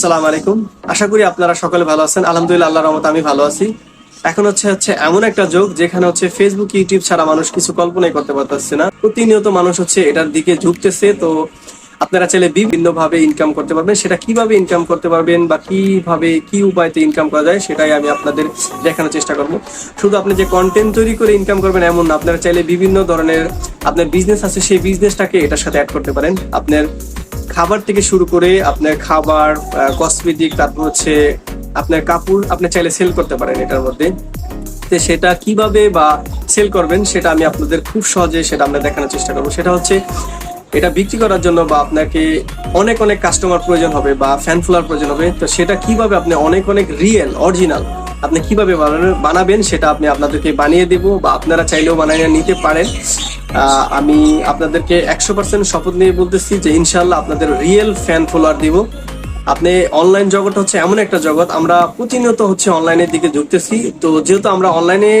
আসসালামু আলাইকুম। আশা করি আপনারা সকলে ভালো আছেন। আলহামদুলিল্লাহ, আল্লাহর রহমত আমি ভালো আছি। এখন হচ্ছে হচ্ছে এমন একটা যোগ যেখানে হচ্ছে ফেসবুক ইউটিউব ছাড়া মানুষ কিছু কল্পনাই করতে পারতেছে না। প্রতিনিয়ত মানুষ হচ্ছে এটার দিকে ঝুঁকতেছে। তো আপনারা চাইলে বিভিন্ন ভাবে ইনকাম করতে পারবেন। সেটা কীভাবে ইনকাম করতে পারবেন বা কীভাবে, কি উপায়তে ইনকাম করা যায়, সেটাই আমি আপনাদের দেখানোর চেষ্টা করব। শুধু আপনি যে কন্টেন্ট তৈরি করে ইনকাম করবেন এমন না, আপনারা চাইলে বিভিন্ন ধরনের আপনার বিজনেস আছে, সেই বিজনেসটাকে এটার সাথে অ্যাড করতে পারেন। আপনার খাবার থেকে শুরু করে আপনার খাবার কসমেটিক তারপর হচ্ছে আপনার কাপড় আপনি চাইলে সেল করতে পারেন এটার মধ্যে। সেটা কীভাবে বা সেল করবেন, সেটা আমি আপনাদের খুব সহজে সেটা আমরা দেখানোর চেষ্টা করব। সেটা হচ্ছে এটা বিক্রি করার জন্য বা আপনাকে অনেক অনেক কাস্টমার প্রয়োজন হবে বা ফ্যান ফলোয়ার প্রয়োজন হবে, তো সেটা কীভাবে আপনি অনেক অনেক রিয়েল অরিজিনাল আপনি কীভাবে বানাবেন সেটা আপনি আপনাদেরকে বানিয়ে দেব বা আপনারা চাইলেও বানিয়ে নিতে পারেন। আমি আপনাদেরকে একশো পার্সেন্ট শপথ নিয়ে বলতেছি যে ইনশাল্লাহ আপনাদের রিয়েল ফ্যান ফলোয়ার দিব। আপনি অনলাইন জগৎ হচ্ছে এমন একটা জগৎ, আমরা প্রতিনিয়ত হচ্ছে অনলাইনের দিকে ঝুঁকতেছি। তো যেহেতু আমরা অনলাইনে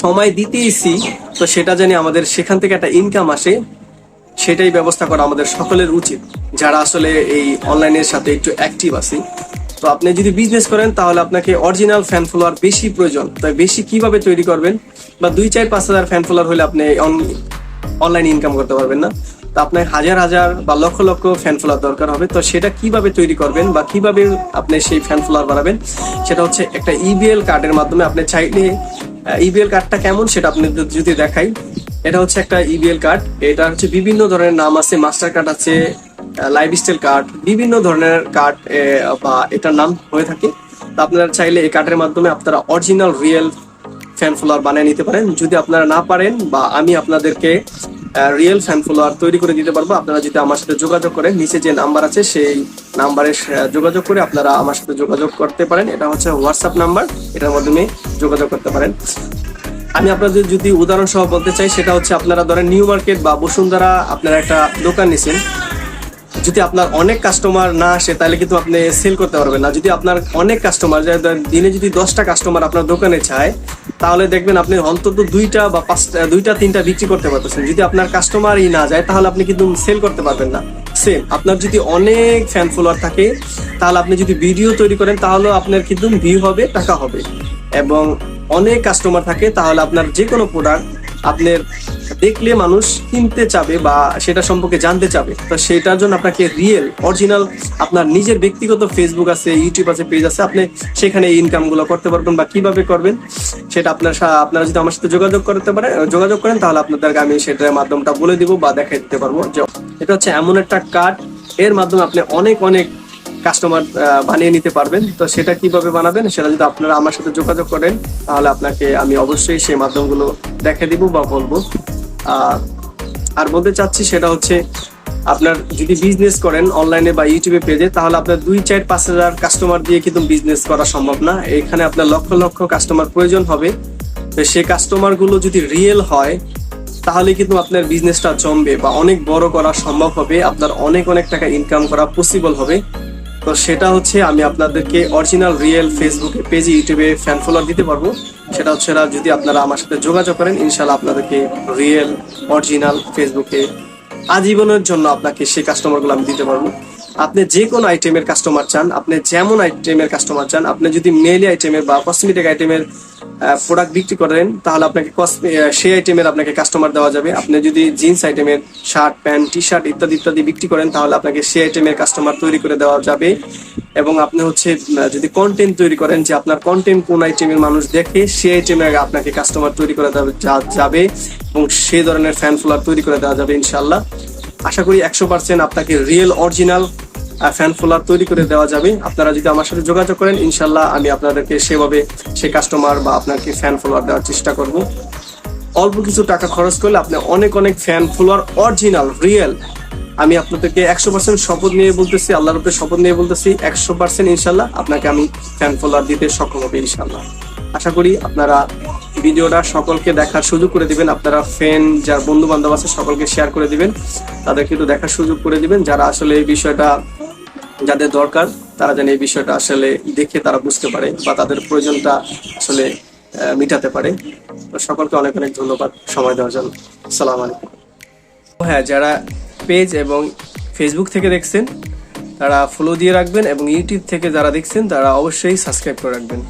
সময় দিতেইছি, তো সেটা জানি আমাদের সেখান থেকে একটা ইনকাম আসে। সেটাই ব্যবস্থা করা আমাদের সকলের উচিত। যারা আসলে এই অনলাইনের সাথে একটু অ্যাক্টিভ আছি। তো আপনি যদি বিজনেস করেন, তাহলে আপনাকে অরিজিনাল ফ্যান ফলোয়ার বেশি প্রয়োজন। তাই বেশি কীভাবে তৈরি করবেন? বা দুই চার পাঁচ হাজার ফ্যান ফলোয়ার হলে আপনি অনলাইন ইনকাম করতে পারবেন না। তো আপনার হাজার হাজার বা লক্ষ লক্ষ ফ্যান ফলোয়ার দরকার হবে। তো সেটা কীভাবে তৈরি করবেন বা কীভাবে আপনি সেই ফ্যান ফলোয়ার বানাবেন? সেটা হচ্ছে একটা ইবিএল কার্ডের মাধ্যমে আপনি চাইলে ইবিএল কার্ডটা কেমন সেটা আপনি যদি দেখাই। এটা হচ্ছে একটা ইবিএল কার্ড এটা হচ্ছে বিভিন্ন ধরনের নাম আছে মাস্টার কার্ড আছে লাইফ স্টাইল কার্ড বিভিন্ন ধরনের কার্ড বা এটার নাম হয়ে থাকে। তো আপনারা চাইলে এই কার্ডের মাধ্যমে আপনারা অরিজিনাল রিয়েল ফ্যান ফলোয়ার বানিয়ে নিতে পারেন। যদি আপনারা না পারেন বা আমি আপনাদেরকে রিয়েল ফ্যান ফলোয়ার তৈরি করে দিতে পারব, আপনারা যদি আমার সাথে যোগাযোগ করেন, নিচে যে নাম্বার আছে, সেই নাম্বারে যোগাযোগ করে আপনারা আমার সাথে যোগাযোগ করতে পারেন। এটা হচ্ছে হোয়াটসঅ্যাপ নাম্বার এটার মাধ্যমে যোগাযোগ করতে পারেন। আমি আপনাদের যদি উদাহরণ সহ বলতে চাই, সেটা হচ্ছে আপনারা ধরেন নিউ মার্কেট বা বসুন্ধরা আপনারা একটা দোকান নিছেন। যদি আপনার অনেক কাস্টমার না আসে, তাহলে কিন্তু আপনি সেল করতে পারবেন না। যদি আপনার অনেক কাস্টমার দিনে যদি দশটা কাস্টমার আপনার দোকানে চায়, তাহলে দেখবেন আপনি অন্তত দুইটা বা পাঁচটা, দুইটা, তিনটা বিক্রি করতে পারতেছেন। যদি আপনার কাস্টমারই না যায়, তাহলে আপনি কিন্তু সেল করতে পারবেন না। সেম আপনার যদি অনেক ফ্যান ফলোয়ার থাকে, তাহলে আপনি যদি ভিডিও তৈরি করেন তাহলে আপনার কিন্তু ভিউ হবে, টাকা হবে। এবং অনেক কাস্টমার থাকে, তাহলে আপনার যে কোনো প্রোডাক্ট আপনার দেখলে মানুষ কিনতে চাবে বা সেটা সম্পর্কে জানতে চাবে। তো সেটার জন্য আপনাকে রিয়েল অরিজিনাল আপনার নিজের ব্যক্তিগত ফেসবুক আছে ইউটিউব আছে পেজ আছে, আপনি সেখানে ইনকামগুলো করতে পারবেন বা কীভাবে করবেন সেটা আপনার আপনারা যদি আমার সাথে যোগাযোগ করতে পারে যোগাযোগ করেন, তাহলে আপনাদেরকে আমি সেটার মাধ্যমটা বলে দিব বা দেখাই দিতে পারব। এটা হচ্ছে এমন একটা কার্ড এর মাধ্যমে আপনি অনেক অনেক কাস্টমার বানিয়ে নিতে পারবেন। তো সেটা কীভাবে বানাবেন সেটা যদি আপনারা আমার সাথে যোগাযোগ করেন, তাহলে আপনাকে আমি অবশ্যই সেই মাধ্যমগুলো দেখে দিব বা বলব। আর বলতে চাচ্ছি সেটা হচ্ছে, আপনার যদি বিজনেস করেন অনলাইনে বা ইউটিউবে পেজে, তাহলে আপনার দুই, চার, পাঁচ হাজার কাস্টমার দিয়ে কিন্তু বিজনেস করা সম্ভব না। এখানে আপনার লক্ষ লক্ষ কাস্টমার প্রয়োজন হবে। তো সেই কাস্টমারগুলো যদি রিয়েল হয়, তাহলে কিন্তু আপনার বিজনেসটা জমবে বা অনেক বড় করা সম্ভব হবে। আপনার অনেক অনেক টাকা ইনকাম করা পসিবল হবে। তো সেটা হচ্ছে আমি আপনাদেরকে অরিজিনাল রিয়েল ফেসবুকে পেজে ইউটিউবে ফ্যান ফলোয়ার দিতে পারব। সেটা হচ্ছে যদি আপনারা আমার সাথে যোগাযোগ করেন ইনশাল্লাহ আপনাদেরকে রিয়েল অরিজিনাল ফেসবুকে আজীবনের জন্য আপনাকে সেই কাস্টমারগুলো আমি দিতে পারব। আপনি যে কোনো আইটেমের কাস্টমার চান, আপনি যেমন আইটেমের কাস্টমার চান, আপনি যদি মেলি আইটেমের বা কসমেটিক আইটেমের প্রোডাক্ট বিক্রি করেন, তাহলে আপনাকে সেই আইটেমের আপনাকে কাস্টমার দেওয়া যাবে। আপনি যদি জিন্স আইটেমের শার্ট প্যান্ট টি শার্ট ইত্যাদি ইত্যাদি বিক্রি করেন, তাহলে আপনাকে সেই আইটেমের কাস্টমার তৈরি করে দেওয়া যাবে। এবং আপনি হচ্ছে যদি কন্টেন্ট তৈরি করেন, যে আপনার কন্টেন্ট কোন আইটেমের মানুষ দেখে, সেই আইটেমের আপনাকে কাস্টমার তৈরি করে দেওয়া যাবে। এবং সেই ধরনের ফ্যান ফলোয়ার তৈরি করে দেওয়া যাবে ইনশাল্লাহ আশা করি একশো পার্সেন্ট আপনাকে রিয়েল অরিজিনাল ফ্যান ফলোয়ার তৈরি করে দেওয়া যাবে। আপনারা যদি আমার সাথে যোগাযোগ করেন, ইনশাল্লাহ আমি আপনাদেরকে সেভাবে সে কাস্টমার বা আপনাকে ফ্যান ফলোয়ার দেওয়ার চেষ্টা করব। অল্প কিছু টাকা খরচ করলে আপনি অনেক অনেক ফ্যান ফলোয়ার অরিজিনাল রিয়েল আমি আপনাদেরকে একশো পার্সেন্ট শপথ নিয়ে বলতেছি, আল্লাহর উপরে শপথ নিয়ে বলতেছি, একশো পার্সেন্ট ইনশাল্লাহ আপনাকে আমি ফ্যান ফলোয়ার দিতে সক্ষম হবে ইনশাল্লাহ। আশা করি আপনারা ভিডিওটা সকলকে দেখার সুযোগ করে দিবেন। আপনারা ফ্রেন্ড যার বন্ধু বান্ধব আছে, সকলকে শেয়ার করে দিবেন। তাদেরকে একটু দেখার সুযোগ করে দিবেন। যারা আসলে এই বিষয়টা যাদের দরকার, তারা যেন এই বিষয়টা আসলে দেখে তারা বুঝতে পারে বা তাদের প্রয়োজনটা আসলে মিটাতে পারে। তো সকলকে অনেক অনেক ধন্যবাদ সময় দেওয়ার জন্য। সালাম আলাইকুম। হ্যাঁ যারা পেজ এবং ফেসবুক থেকে দেখছেন, তারা ফলো দিয়ে রাখবেন এবং ইউটিউব থেকে যারা দেখছেন, তারা অবশ্যই সাবস্ক্রাইব করে রাখবেন।